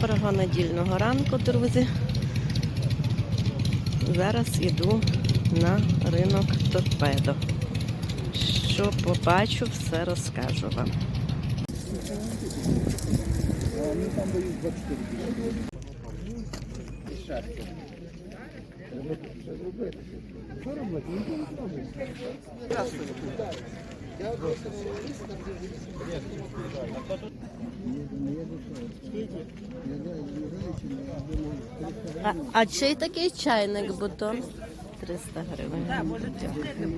Доброго недільного ранку, друзі. Зараз йду на ринок торпедо. Що побачу, все розкажу вам. А, а чий такий чайник бутон? 300 гривень. Так, Дякую.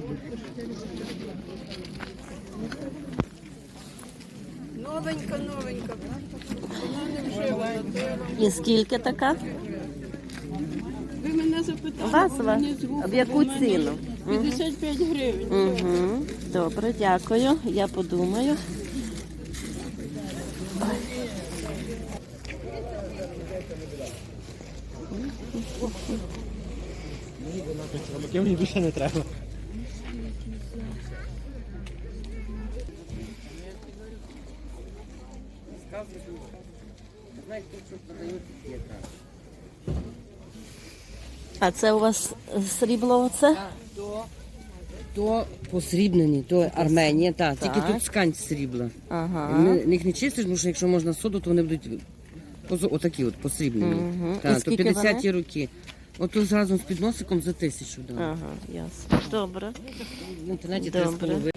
Новенька, новенька. І скільки така? Ви мене запитали, Базова. мені звук В яку вона не- ціну? 55 гривень. Угу. Добре, дякую. Я подумаю. Таке мені більше не треба. А це у вас срібло оце? То посрібнені, то Арменія, так. Тільки тут скань срібла. Ага. Ми їх не чистиш, тому що якщо можна соду, то вони будуть позо- отакі от посріблені. Мгм. І Так, то скільки 50 роки. Ото разом з підносиком за тисячу. Да. Ага, ясно. Добре. В інтернеті Добре. три з половиною.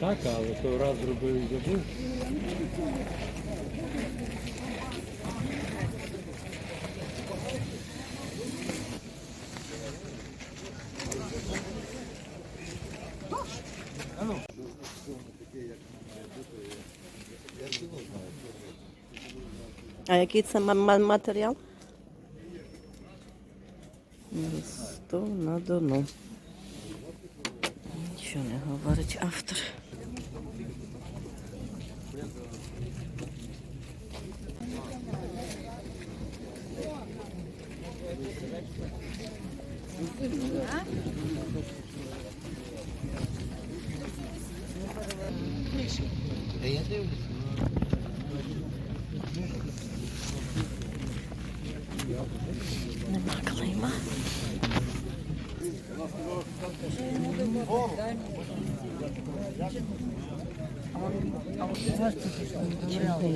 Так, але той раз зробив і забув. А який це ма- ма- матеріал? Сто на дону. Нічого не говорить автор.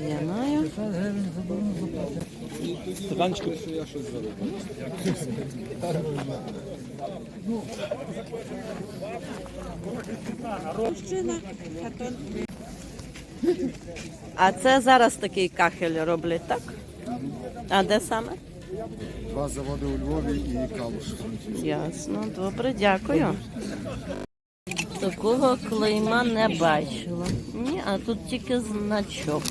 Я маю? Стаканчик, що я щось зробив. А це зараз такий кахель роблять, так? А де саме? Два заводи у Львові і Калуш. Ясно, добре, дякую. Такого клейма не бачила. Ні, а тут тільки значок.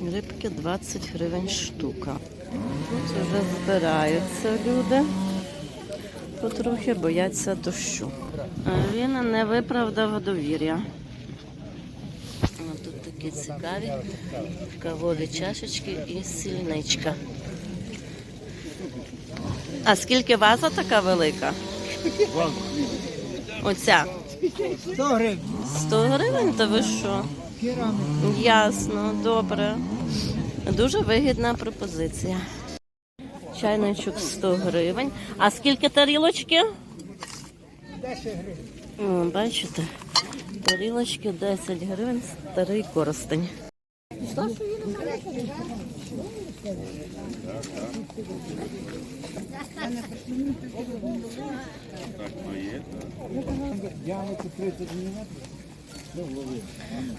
Рибки 20 гривень штука. Тут вже збираються люди потрохи бояться дощу. Він не виправдав довір'я. Тут такі цікаві кавові чашечки і сільничка. А скільки ваза така велика? Оця. 100 гривень. 100 гривень, то ви що? Ясно, добре. Дуже вигідна пропозиція. Чайничок 100 гривень. А скільки тарілочки? 10 гривень. О, бачите? Тарілочки 10 гривень, старий коростень.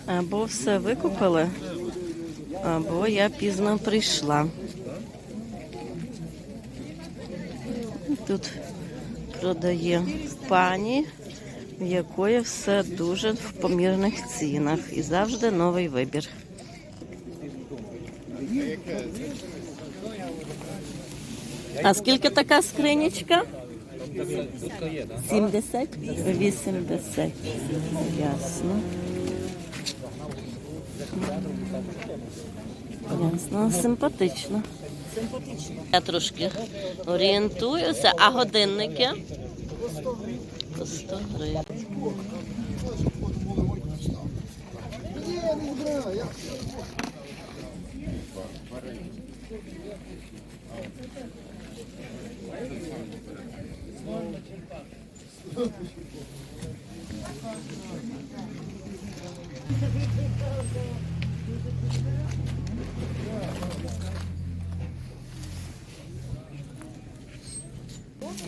Або все викупили, або я пізно прийшла. Тут продає пані, в якої все дуже в помірних цінах і завжди новий вибір. А скільки така скринічка? 70? 80. Ясно. Ясно, симпатично. Симпатично. Я трошки орієнтуюся, а годинники? По 100 гривень.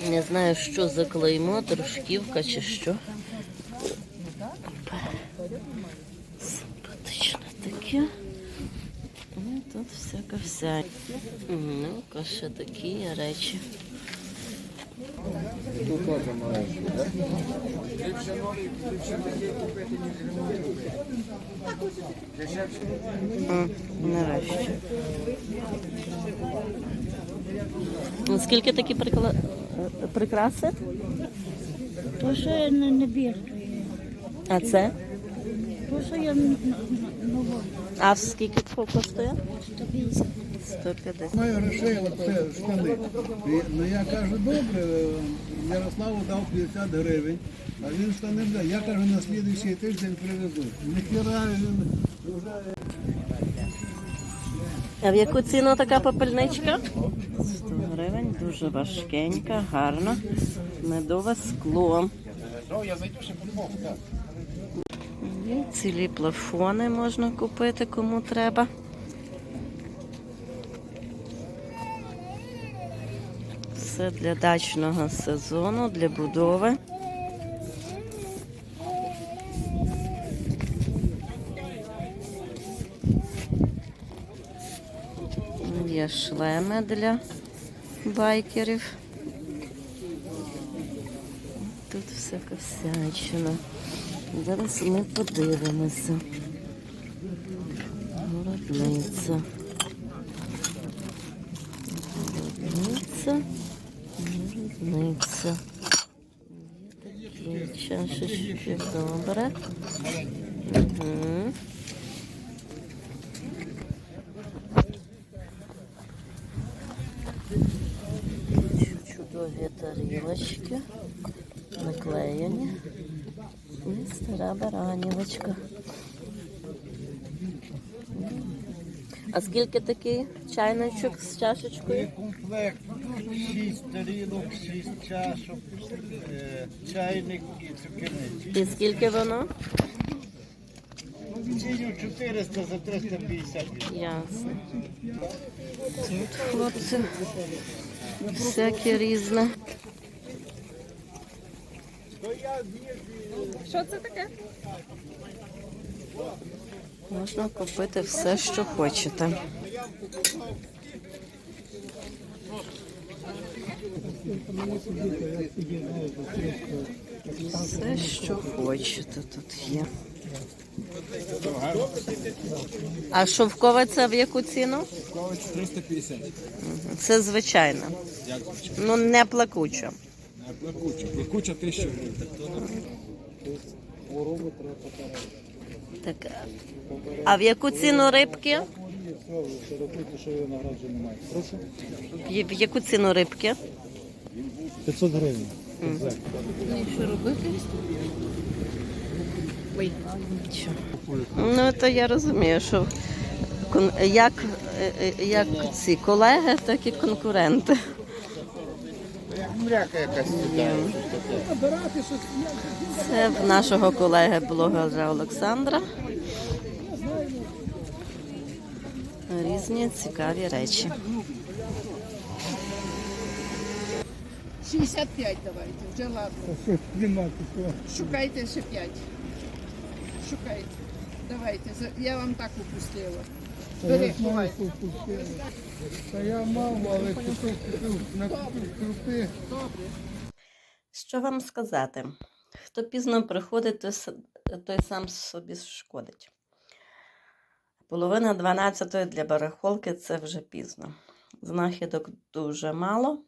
Не знаю, що за клеймо, дружківка чи що. Симпатично таке. Ну, тут всяка вся. Ну, ще такі речі. Тут теж маленький, так? М, Нарешті. Ну, Скільки такі прикла... прикраси? То, що я не, не. А це? То, що я н- н- нового. А скільки коштує? 150. 150. Маю грошей, це штани. І, ну я кажу, добре, Ярославу дав 50 гривень, а він штани взяв. Я кажу, на слідуючий тиждень привезу. Ніхіра він вже А в яку ціну така попельничка? 100 гривень, дуже важкенька, гарна. Медове скло. Є цілі плафони можна купити, кому треба. Все для дачного сезону, для будови. Є шлеми для байкерів. Тут всяка всячина. Зараз ми подивимося. Городниця. Городниця. Городниця. Є такі чашечки добре. Угу. Чудові тарілочки, наклеєні. І стара баранівочка. А скільки такий чайничок з чашечкою? комплект, шість тарілок, шість чашок, е, чайник і цукерниці. І скільки воно? Ціню 400 за 350 гривень. Ясно. Тут хлопці всяке різне. Можна купити все, що хочете. Все, що хочете, тут є. А шовкове це в яку ціну? Ковач 350. Це звичайно. Ну не плакуча. Не плакуча. Плакуча 1000 гривень. Так. А в яку ціну рибки? В яку ціну рибки? 500 гривень. Що? робити? Ой, нічого. Ну, то я розумію, що як, е, е, як ці колеги, так і конкуренти. Мряка якась. Це в нашого колеги блогера Олександра. Різні цікаві речі. 65 давайте, вже ладно. Шукайте ще 5. Шукайте. Давайте, за- я вам так упустила. Бери. Та я мав, але купив, купив, накупив крупи. Що вам сказати? Хто пізно приходить, той, с- той сам собі шкодить. Половина 12 для барахолки це вже пізно. Знахідок дуже мало.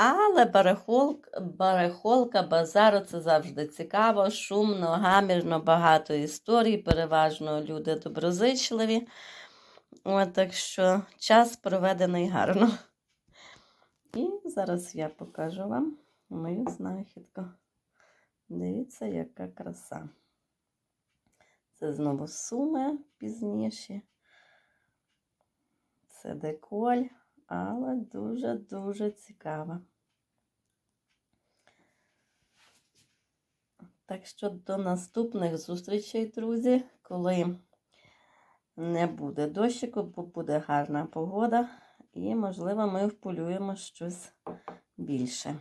Але барахолка, барахолка базару це завжди цікаво, шумно, гамірно, багато історій, переважно люди доброзичливі. От, так що час проведений гарно. І зараз я покажу вам мою знахідку. Дивіться, яка краса. Це знову суми пізніші. Це деколь, але дуже-дуже цікава. Так що до наступних зустрічей, друзі, коли не буде дощику, бо буде гарна погода, і, можливо, ми вполюємо щось більше.